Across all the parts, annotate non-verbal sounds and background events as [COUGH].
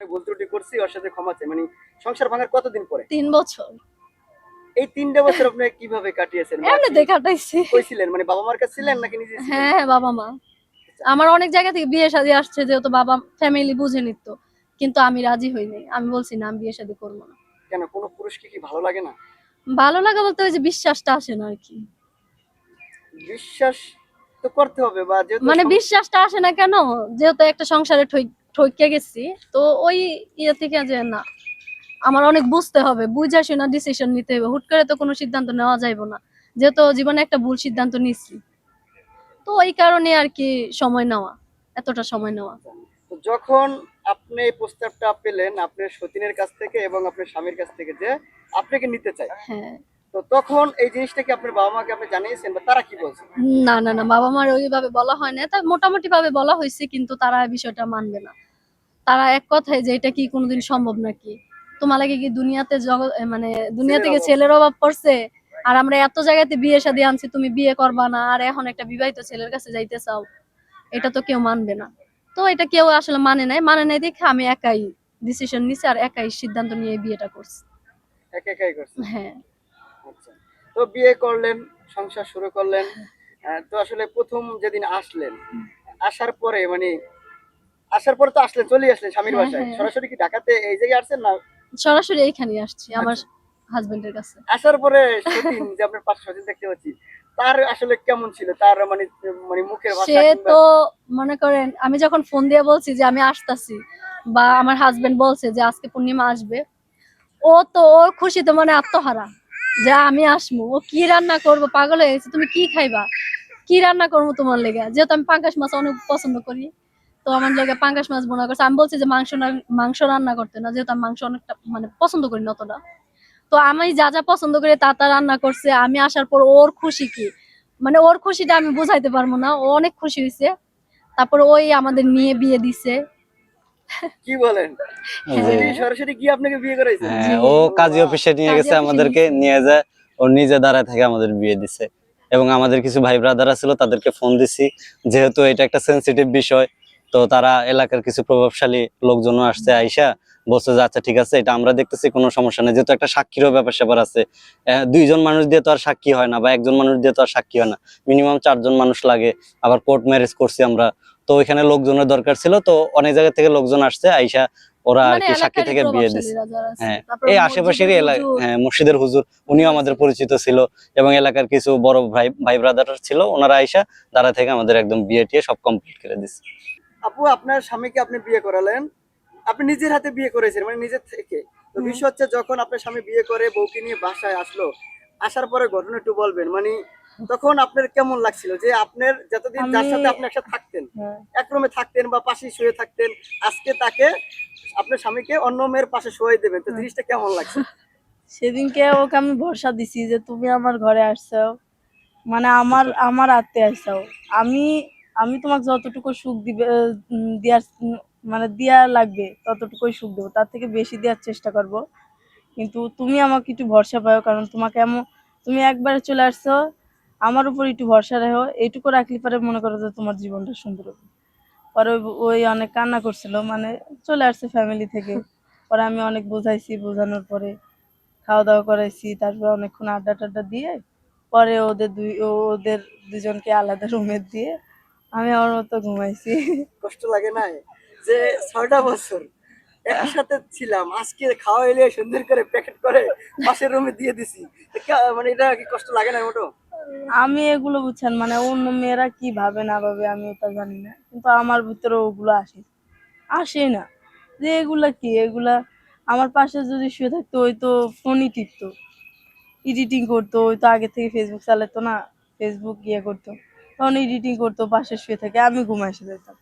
ভুল ত্রুটি করছি ওর সাথে ক্ষমা চাই। মানে সংসার ভাঙার কতদিন পরে? তিন বছর। এই তিনটা বছর আপনি কীভাবে কাটিয়েছেন? এমনি কি দেখাটাইছি কইছিলেন মানে বাবা মার কাছে ছিলেন নাকি নিজে হ্যাঁ হ্যাঁ বাবা মা। আমার অনেক জায়গা থেকে বিয়ে শাদী আসছে যেহেতু বাবা ফ্যামিলি বুঝে নিত। কিন্তু আমি রাজি হইনি। আমি বলছি না আমি বিয়ে শাদী করব না। কেন কোনো পুরুষকে কি ভালো লাগে না? ভালো লাগা বলতে ওই যে বিশ্বাসটা আসে না আর কি। বিশ্বাস তো করতে হবে বা মানে বিশ্বাসটা আসে না কেন? যেহেতু একটা সংসারে ঠইকে গেছি তো ওই ইয়ে থেকে যে না আমার অনেক বুঝতে হবে বুঝা শুনা ডিসিশন নিতে হবে। হুট করে তো কোনো সিদ্ধান্ত নেওয়া যাইব না যেহেতু জীবনে একটা ভুল সিদ্ধান্ত নিচ্ছি তো ওই কারণে আর কি সময় নেওয়া এতটা সময় নেওয়া। যখন আপনি এই প্রস্তাবটা পেলেন আপনার সতীনের কাছ থেকে এবং আপনার স্বামীর কাছ থেকে যে আপনাকে নিতে চাই। হ্যাঁ। তো তখন এই জিনিসটা কি আপনার বাবা মাকে আপনি জানিয়েছেন বা তারা কি বলছে? না না না বাবা মার ওইভাবে বলা হয় না। তা মোটামুটি ভাবে বলা হয়েছে কিন্তু তারা এই বিষয়টা মানবে না। তারা এক কথায় যে এটা কি কোনোদিন সম্ভব নাকি? তোমার লাগে কি দুনিয়াতে জগৎ মানে দুনিয়া থেকে। ছেলের অভাব পড়ছে? আর আমরা এত জায়গাতে বিয়ে শাদী আনছি তুমি বিয়ে করবা না আর এখন একটা বিবাহিত ছেলের কাছে যাইতে চাও এটা তো কেউ মানবে না। তো এটা কেউ আসলে মানে নাই। মানে নাই দেখে আমি একাই ডিসিশন নিছি আর একাই সিদ্ধান্ত নিয়ে বিয়েটা করছি। একাই করছে হ্যাঁ। তো বিয়ে করলেন সংসার শুরু করলেন। তো আসলে প্রথম যেদিন আসলেন আসার পরে মানে আসার পরে তো আসলেন চলে আসলেন স্বামীর হ্যাঁ, বাসায়। হ্যাঁ। সরাসরি কি ঢাকাতে এই জায়গায় আসছেন না? সরাসরি এইখানে আসছি আমার আচ্ছা। হাজবেন্ডের কাছে। আসার পরে সতীন যে আপনার পাশে সতীন দেখতে পাচ্ছি তার আসলে কেমন ছিল? তার মানে মানে মুখের ভাষা সে তো মনে করেন আমি যখন ফোন দিয়ে বলছি যে আমি আসতাছি বা আমার হাজবেন্ড বলছে যে আজকে পূর্ণিমা আসবে ও তো ওর খুশিতে মানে আত্মহারা। যে আমি আসব ও কি রান্না করব? পাগল হয়ে গেছে। তুমি কি খাইবা? কি রান্না করব তোমার লেগে? যেহেতু আমি পাঙ্কাশ মাছ অনেক পছন্দ করি, তো আমার লেগে পাঙ্কাশ মাছ বোনা করছে। আমি বলছি যে মাংস মাংস রান্না করতে না, যেহেতু আমি মাংস অনেকটা মানে পছন্দ করি না অতটা। তো আমি যা যা পছন্দ করি, তা তা রান্না করছে। আমি আসার পর ওর খুশি কি? মানে ওর খুশিটা আমি বুঝাইতে পারব না। ও অনেক খুশি হয়েছে তারপর ওই আমাদের নিয়ে বিয়ে দিছে। কি বলেন। সরাসরি গিয়ে আপনাকে বিয়ে করেছে হ্যাঁ ও কাজী অফিসে নিয়ে গেছে আমাদেরকে নিয়ে যায় ও নিজে দাঁড়ায় থেকে আমাদের বিয়ে দিছে। এবং আমাদের কিছু ভাই ব্রাদার ছিল তাদেরকে ফোন দিছি। যেহেতু এটা একটা সেন্সিটিভ বিষয় তো তারা এলাকার কিছু প্রভাবশালী লোকজনও আসছে আইসা বলছে যে আচ্ছা ঠিক আছে এটা আমরা দেখতেছি কোনো সমস্যা নেই। যেহেতু একটা সাক্ষীরও ব্যাপার স্যাপার আছে। দুইজন মানুষ দিয়ে তো আর সাক্ষী হয় না বা একজন মানুষ দিয়ে তো আর সাক্ষী হয় না। মিনিমাম চারজন মানুষ লাগে। আবার কোর্ট ম্যারেজ করছি আমরা। তো ওইখানে লোকজনের দরকার ছিল তো অনেক জায়গা থেকে লোকজন আসছে আইসা ওরা আর মানে কি সাক্ষী থেকে বিয়ে আছে। হ্যাঁ, এই আশেপাশেরই এলাকা হ্যাঁ মসজিদের হুজুর উনিও আমাদের পরিচিত ছিল এবং এলাকার কিছু বড় ভাই ভাই ব্রাদার ছিল ওনারা আইসা দাঁড়া থেকে আমাদের একদম বিয়ে টিয়ে সব কমপ্লিট করে দিচ্ছে আপু আপনার স্বামীকে আপনি বিয়ে করালেন? আপনি নিজের হাতে বিয়ে করেছেন মানে নিজের থেকে। তো বিষয় হচ্ছে যখন আপনার স্বামী বিয়ে করে বউকে নিয়ে বাসায় আসলো আসার পরে ঘটনা একটু বলবেন মানে তখন আপনার কেমন লাগছিল যে আপনার যতদিন যার সাথে আপনি একসাথে থাকতেন হ্যাঁ। এক রুমে থাকতেন বা পাশে শুয়ে থাকতেন আজকে তাকে আপনার স্বামীকে অন্য মেয়ের পাশে শুয়ে দেবেন। তো জিনিসটা কেমন লাগছে? [LAUGHS] সেদিনকে ওকে আমি ভরসা দিছি যে তুমি আমার ঘরে আসছো মানে আমার আমার আত্মে আসছো আমি আমি তোমাকে যতটুকু সুখ দিবে দেওয়ার মানে দেওয়া লাগবে ততটুকুই সুখ দেবো। তার থেকে বেশি দেওয়ার চেষ্টা করব। কিন্তু তুমি আমাকে একটু ভরসা পাও কারণ তোমাকে এমন তুমি একবার চলে আসছো আমার উপর একটু ভরসা রেখো। এইটুকু রাখলে পরে মনে করো যে তোমার জীবনটা সুন্দর হবে। পরে ওই- অনেক কান্না করছিল মানে চলে আসছে ফ্যামিলি থেকে। পরে আমি অনেক বোঝাইছি, বোঝানোর পরে খাওয়া দাওয়া করাইছি, তারপর অনেকক্ষণ আড্ডা টাড্ডা দিয়ে পরে ওদের দুই ওদের দুজনকে আলাদা রুমে দিয়ে আমি আমার মতো ঘুমাইছি। কষ্ট লাগে না যে ছয়টা বছর একসাথে ছিলাম, আজকে খাওয়া এলে সুন্দর করে প্যাকেট করে পাশের রুমে দিয়ে দিছি। মানে এটা কি কষ্ট লাগে না মোটো? আমি এগুলো বুঝছেন মানে অন্য মেয়েরা কি ভাবে, না ভাবে, আমি ওটা জানি না। কিন্তু আমার ভিতরে ওগুলো আসে। আসে না। যে এগুলা কি? এগুলা আমার পাশে যদি শুয়ে থাকতো, ওই তো ফোনই টিপতো। এডিটিং করতো, ওই তো আগে থেকে ফেসবুক চালাতো না ফেসবুক ইয়ে করতো। তখন এডিটিং করতো, পাশে শুয়ে থাকে, আমি ঘুমাই এসে যেতাম।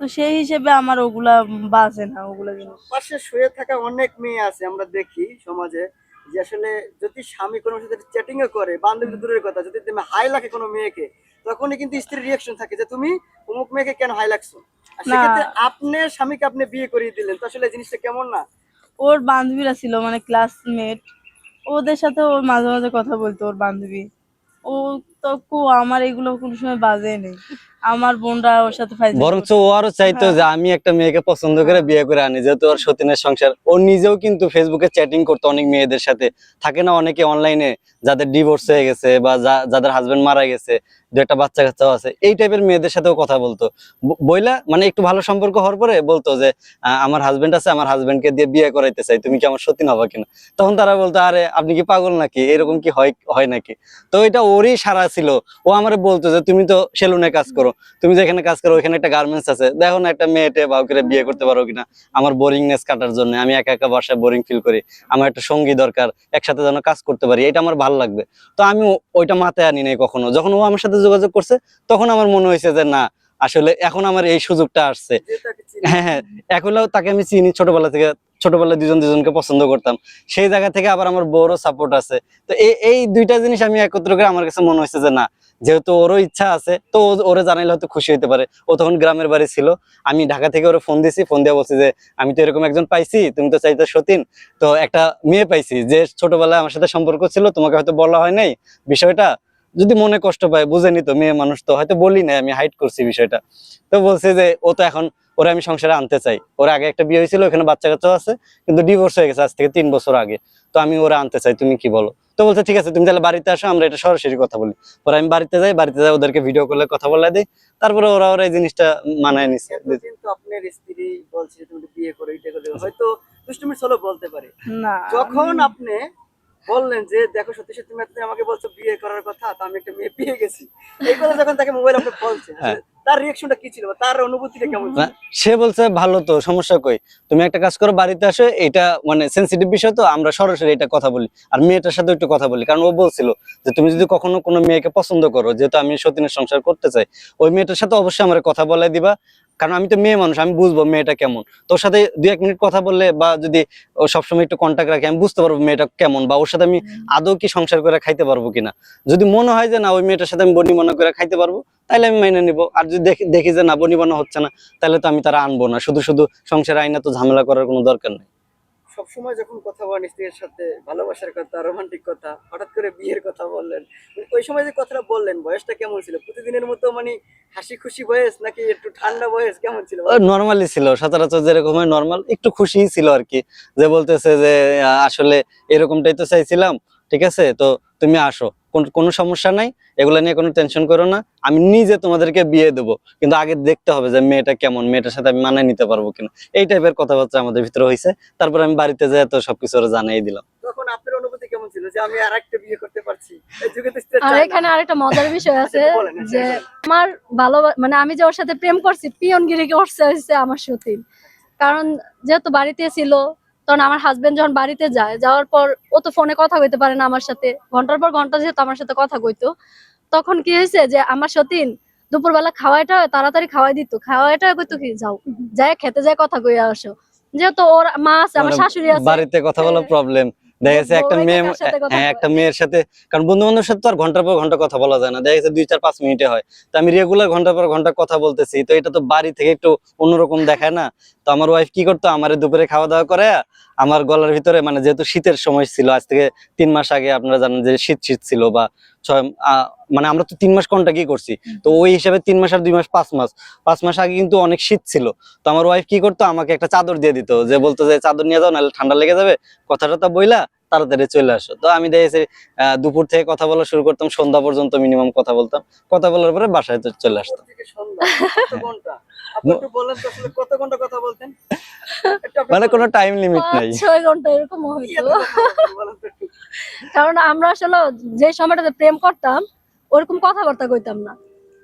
তো সেই হিসেবে আমার ওগুলা বাজে না, ওগুলা জিনিস। পাশে শুয়ে থাকা অনেক মেয়ে আছে, আমরা দেখি সমাজে। যে আসলে যদি স্বামী কোনো সাথে চ্যাটিং ও করে বান্ধবী দূরের কথা যদি তুমি হাই লাগে কোনো মেয়েকে তখনই কিন্তু স্ত্রীর রিয়াকশন থাকে যে তুমি অমুক মেয়েকে কেন হাই লাগছো। সেক্ষেত্রে আপনার স্বামীকে আপনি বিয়ে করিয়ে দিলেন তো আসলে জিনিসটা কেমন না? ওর বান্ধবীরা ছিল মানে ক্লাসমেট ওদের সাথে ওর মাঝে মাঝে কথা বলতো ওর বান্ধবী। ও তো আমার এগুলো কোনো সময় বাজে নেই। আমার বোনরা ওর সাথে ফাইজ বরঞ্চ ও আরও চাইতো হ্যাঁ। যে আমি একটা মেয়েকে পছন্দ করে বিয়ে করে আনি যেহেতু ওর সতীনের সংসার ও নিজেও কিন্তু ফেসবুকে চ্যাটিং করতো অনেক মেয়েদের সাথে থাকে না অনেকে অনলাইনে যাদের ডিভোর্স হয়ে গেছে বা যাদের হাজবেন্ড মারা গেছে দু একটা বাচ্চা কাচ্চাও আছে। এই টাইপের মেয়েদের সাথেও কথা বলতো। বইলা মানে একটু ভালো সম্পর্ক হওয়ার পরে বলতো যে আমার হাজবেন্ড আছে, আমার হাজবেন্ডকে দিয়ে বিয়ে করাইতে চাই, তুমি কি আমার সতীন হবা কিনা? তখন তারা বলতো, আরে, আপনি কি পাগল নাকি? এরকম কি হয় হয় নাকি? তো এটা ওরই সারা ছিল। ও আমারে বলতো যে, তুমি তো সেলুনে কাজ করো, তুমি যেখানে কাজ করো, ওইখানে একটা গার্মেন্টস আছে। দেখো না একটা মেয়েটে বাউকে বিয়ে করতে পারো কিনা? আমার বোরিংনেস কাটার জন্য, আমি একা একা বাসায় বোরিং ফিল করি। আমার একটা সঙ্গী দরকার, একসাথে যেন কাজ করতে পারি, এটা আমার ভালো লাগবে। তো আমি ওইটা মাথায় আনি নাই কখনো। যখন ও আমার সাথে যোগাযোগ করছে তখন আমার মনে হয়েছে যে না আসলে এখন আমার এই সুযোগটা আসছে। হ্যাঁ হ্যাঁ তাকে আমি চিনি ছোটবেলা থেকে ছোটবেলায় দুজন দুজনকে পছন্দ করতাম। সেই জায়গা থেকে আবার আমার বড় সাপোর্ট আছে। তো এই এই দুইটা জিনিস আমি একত্র করে আমার কাছে মনে হয়েছে যে না যেহেতু ওরও ইচ্ছা আছে তো ওরে জানাইলে হয়তো খুশি হতে পারে। ও তখন গ্রামের বাড়ি ছিল। আমি ঢাকা থেকে ওরে ফোন দিছি ফোন দিয়ে বলছি যে আমি তো এরকম একজন পাইছি তুমি তো চাইতে সতীন। তো একটা মেয়ে পাইছি যে ছোটবেলায় আমার সাথে সম্পর্ক ছিল তোমাকে হয়তো বলা হয় নাই বিষয়টা। যদি মনে কষ্ট পায় বুঝে নিত মেয়ে মানুষ তো হয়তো বলি নাই আমি হাইড করছি বিষয়টা। তো বলছে যে ও তো এখন ওরা আমি সংসারে আনতে চাই। ওর আগে একটা বিয়ে হয়েছিল ওখানে বাচ্চা কাচ্চাও আছে কিন্তু ডিভোর্স হয়ে গেছে আজ থেকে তিন বছর আগে। তো আমি ওরা আনতে চাই তুমি কি বলো? তো বলছে ঠিক আছে তুমি তাহলে বাড়িতে আসো আমরা এটা সরাসরি কথা বলি। পরে আমি বাড়িতে যাই বাড়িতে যাই ওদেরকে ভিডিও কলে কথা বলে দিই। তারপরে ওরা ওরা এই জিনিসটা মানায় নিচ্ছে এতদিন আপনার স্ত্রী বলছে তুমি বিয়ে করে হয়তো চলো বলতে পারে। না যখন আপনি বললেন যে দেখো সত্যি সত্যি তুমি আমাকে বলছো বিয়ে করার কথা তো আমি একটা মেয়ে পেয়ে গেছি। এই কথা যখন তাকে মোবাইল আপনি বলছেন হ্যাঁ। তার রিয়াকশনটা কি ছিল তার অনুভূতিটা কেমন সে বলছে ভালো তো সমস্যা কই? তুমি একটা কাজ করো বাড়িতে আসো এটা মানে সেন্সিটিভ বিষয় তো আমরা সরাসরি এটা কথা বলি। আর মেয়েটার সাথে একটু কথা বলি। কারণ ও বলছিল যে তুমি যদি কখনো কোনো মেয়েকে পছন্দ করো যেহেতু আমি সতীনের সংসার করতে চাই ওই মেয়েটার সাথে অবশ্যই আমার কথা বলাই দিবা কারণ আমি তো মেয়ে মানুষ আমি বুঝব মেয়েটা কেমন। তোর সাথে দু এক মিনিট কথা বললে বা যদি ও সবসময় একটু কন্ট্যাক্ট রাখি আমি বুঝতে পারব মেয়েটা কেমন বা ওর সাথে আমি আদৌ কি সংসার করে খাইতে পারব কিনা। যদি মনে হয় যে না ওই মেয়েটার সাথে আমি বনি মনে করে খাইতে পারব তাহলে আমি মেনে নিবো। আর যদি দেখি দেখি যে না বনি বনা হচ্ছে না তাহলে তো আমি তারা আনব না। শুধু শুধু সংসার আইনা তো ঝামেলা করার কোনো দরকার নেই। সবসময় যখন কথা বলেন স্ত্রীর সাথে, ভালোবাসার কথা রোমান্টিক কথা, হঠাৎ করে বিয়ের কথা বললেন, ওই সময় যে কথাটা বললেন, বয়সটা কেমন ছিল? প্রতিদিনের মতো মানে হাসি খুশি বয়স নাকি একটু ঠান্ডা বয়স কেমন ছিল? নর্মালি ছিল, সচরাচর যেরকম হয় নর্মাল একটু খুশি ছিল আর কি যে বলতেছে যে আসলে এরকমটাই তো চাইছিলাম, ঠিক আছে? তো তুমি আসো। কোন- কোনো সমস্যা নাই এগুলো নিয়ে কোনো টেনশন করো না। আমি নিজে তোমাদেরকে বিয়ে দেবো কিন্তু আগে দেখতে হবে যে মেয়েটা কেমন মেয়েটার সাথে আমি মানায় নিতে পারব কিনা। এই টাইপের কথাবার্তা আমাদের ভিতরে হয়েছে তারপর আমি বাড়িতে যাই তো সবকিছু ওরা জানাই দিলাম। তখন আপনার অনুভূতি কেমন ছিল যে আমি আর একটা বিয়ে করতে পারছি? আর এখানে আরেকটা মজার বিষয় আছে [LAUGHS] হ্যাঁ, যে আমার ভালো মানে আমি যে ওর সাথে প্রেম করছি পিয়নগিরি করছে হচ্ছে আমার সতীন। কারণ যেহেতু বাড়িতে ছিল তখন আমার হাজবেন্ড যখন বাড়িতে যায় যাওয়ার পর ও তো ফোনে কথা কইতে পারে না আমার সাথে। ঘণ্টার পর ঘণ্টা যেহেতু আমার সাথে কথা কইতো তখন কি হয়েছে যে আমার সতীন দুপুরবেলা খাওয়াইটা তাড়াতাড়ি খাওয়াই দিত। খাওয়াইটা কইতো কি যাও যায় খেতে যায় কথা কইয়া আসো। যেহেতু ওর মা আছে আমার মানে শাশুড়ি আছে। বাড়িতে কথা বলা। প্রবলেম দেখা একটা মেয়ে হ্যাঁ একটা মেয়ের সাথে কারণ বন্ধু বান্ধবের সাথে তো আর ঘণ্টার পর ঘণ্টা কথা বলা যায় না। দেখা যাচ্ছে দুই চার পাঁচ মিনিটে হয়। তো আমি রেগুলার ঘণ্টার পর ঘণ্টা কথা বলতেছি। তো এটা তো বাড়ি থেকে একটু অন্যরকম দেখায় না। তো আমার ওয়াইফ কি করতো? আমার দুপুরে খাওয়া দাওয়া করে আমার গলার ভিতরে মানে যেহেতু শীতের সময় ছিল আজ থেকে তিন মাস আগে আপনারা জানেন যে শীত শীত ছিল বা ছয় মানে আমরা তো তিন মাস কোনটা কি করছি। তো ওই হিসাবে তিন মাস আর দুই মাস পাঁচ মাস। পাঁচ মাস আগে কিন্তু অনেক শীত ছিল। তো আমার ওয়াইফ কি করতো? আমাকে একটা চাদর দিয়ে দিত। যে বলতো যে চাদর নিয়ে যাও নাহলে ঠান্ডা লেগে যাবে। কথাটা তো বইলা তাড়াতাড়ি চলে আসো। তো আমি দেখেছি আহ, দুপুর থেকে কথা বলা শুরু করতাম সন্ধ্যা পর্যন্ত মিনিমাম কথা বলতাম। কথা বলার পরে বাসায় তো চলে আসতাম। ভোর থেকে সন্ধ্যা। কত ঘণ্টা? আপনি একটু বলেন তো আসলে কত ঘণ্টা কথা বলতেন? একটু আপনি মানে কোনো টাইম লিমিট নাই। ছয় ঘণ্টা এরকম হইতো। কারণ আমরা আসলে যে সময়টাতে প্রেম করতাম ওরকম কথাবার্তা কইতাম না।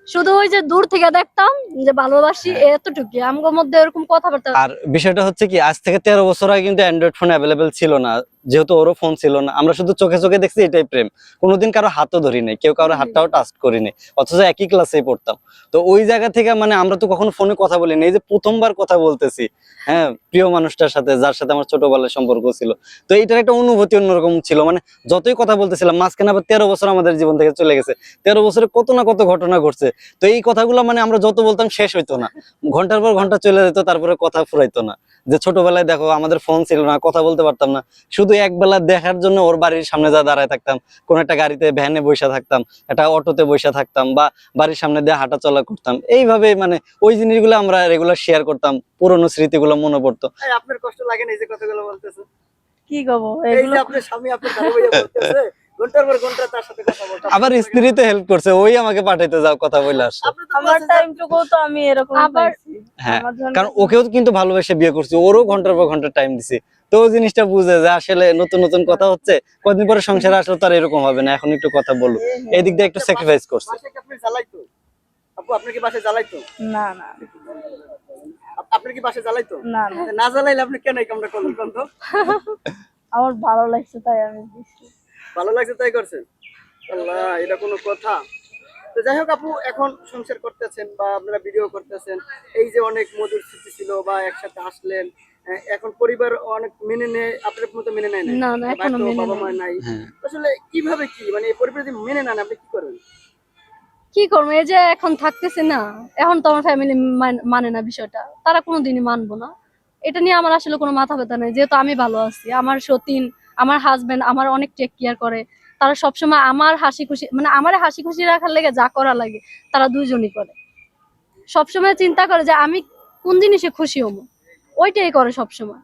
শুধু ওই যে দূর থেকে দেখতাম যে ভালোবাসি এতটুকু আমগোর মধ্যে এরকম কথাবার্তা আর বিষয়টা হচ্ছে কি আজ থেকে তেরো বছর আগে কিন্তু অ্যান্ড্রয়েড ফোন অ্যাভেলেবেল ছিল না। যেহেতু ওরও ফোন ছিল না আমরা শুধু চোখে চোখে দেখছি এটাই প্রেম। কোনোদিন কারও হাতও ধরি নাই কেউ কারও হাতটাও টাচ করি নাই অথচ একই ক্লাসেই পড়তাম। তো ওই জায়গা থেকে মানে আমরা তো কখনো ফোনে কথা বলিনি এই যে প্রথমবার কথা বলতেছি হ্যাঁ প্রিয় মানুষটার সাথে যার সাথে আমার ছোটবেলার সম্পর্ক ছিল। তো এইটার একটা অনুভূতি অন্যরকম ছিল মানে যতই কথা বলতেছিলাম মাঝখানে আবার তেরো বছর আমাদের জীবন থেকে চলে গেছে তেরো বছরে কত না কত ঘটনা ঘটছে। তো এই কথাগুলো মানে আমরা যত বলতাম শেষ হইতো না। ঘণ্টার পর ঘণ্টা চলে যেত তারপরে কথা ফুরাইতো না। যে ছোটবেলায় দেখো আমাদের ফোন ছিল না কথা বলতে পারতাম না। শুধু একবেলা দেখার জন্য ওর বাড়ির সামনে যা দাঁড়ায় থাকতাম কোন একটা গাড়িতে ভ্যানে বসে থাকতাম একটা অটোতে বসে থাকতাম বা বাড়ির সামনে দিয়ে হাঁটা চলা করতাম। এইভাবে মানে ওই জিনিসগুলো আমরা রেগুলার শেয়ার করতাম পুরোনো স্মৃতিগুলো মনে পড়তো। আপনার কষ্ট লাগে না এই যে কথাগুলো বলতেছে কি করব এগুলো আপনার স্বামী আপনার বলতেছে ঘণ্টার পর ঘণ্টা তার সাথে কথা বলতে আবার স্ত্রী তো হেল্প করছে ওই আমাকে পাঠাইতে যাও কথা বলে আসছে আমার টাইমটুকু তো আমি এরকম আবার- হ্যাঁ, কারণ ওকেও কিন্তু ভালোবেসে বিয়ে করছি ওরও ঘণ্টার পর ঘণ্টা টাইম দিছি। তো জিনিসটা বুঝে যে আসলে নতুন নতুন কথা হচ্ছে কদিন পরে সংসারে আসলে তার এরকম হবে না এখন একটু কথা বলুক। এই দিক দিয়ে একটু স্যাক্রিফাইস করছে। বাসায় কি আপনি জ্বালাইতো আপু আপনি কি বাসায় জ্বালাইতো না না। আপনি কি বাসায় জ্বালাইতো না না। না জ্বালাইলে আপনি কেন এই কামটা করলেন কোন তো। [LAUGHS] আমার ভালো লাগছে তাই আমি দিছি। ভালো লাগছে তাই করছেন? আল্লাহ এটা কোনো কথা। তো যাই হোক আপু এখন সংসার করতেছেন বা আপনারা ভিডিও করতেছেন এই যে অনেক মধুর স্মৃতি ছিল বা একসাথে আসলেন এখন পরিবার অনেক মেনে নেয় আপনার মতো মেনে নেয় না, না, এখনও মেনে বাবা মা নাই। হ্যাঁ। আসলে কীভাবে কি? মানে এই পরিবার যদি মেনে নেন আপনি কি করবেন? কি করব? এই যে এখন থাকতেছি না এখন তো আমার ফ্যামিলি মানে না বিষয়টা। তারা কোনোদিনই মানবো না। এটা নিয়ে আমার আসলে কোনো মাথা ব্যথা নেই। যেহেতু আমি ভালো আছি আমার সতীন আমার হাজবেন্ড আমার অনেক টেক কেয়ার করে। তারা সবসময় আমার হাসি খুশি মানে আমার হাসি খুশি রাখার লেগে যা করা লাগে তারা দুজনই করে। সবসময় চিন্তা করে যে আমি কোন জিনিসে খুশি হব? ওইটাই করে সবসময়।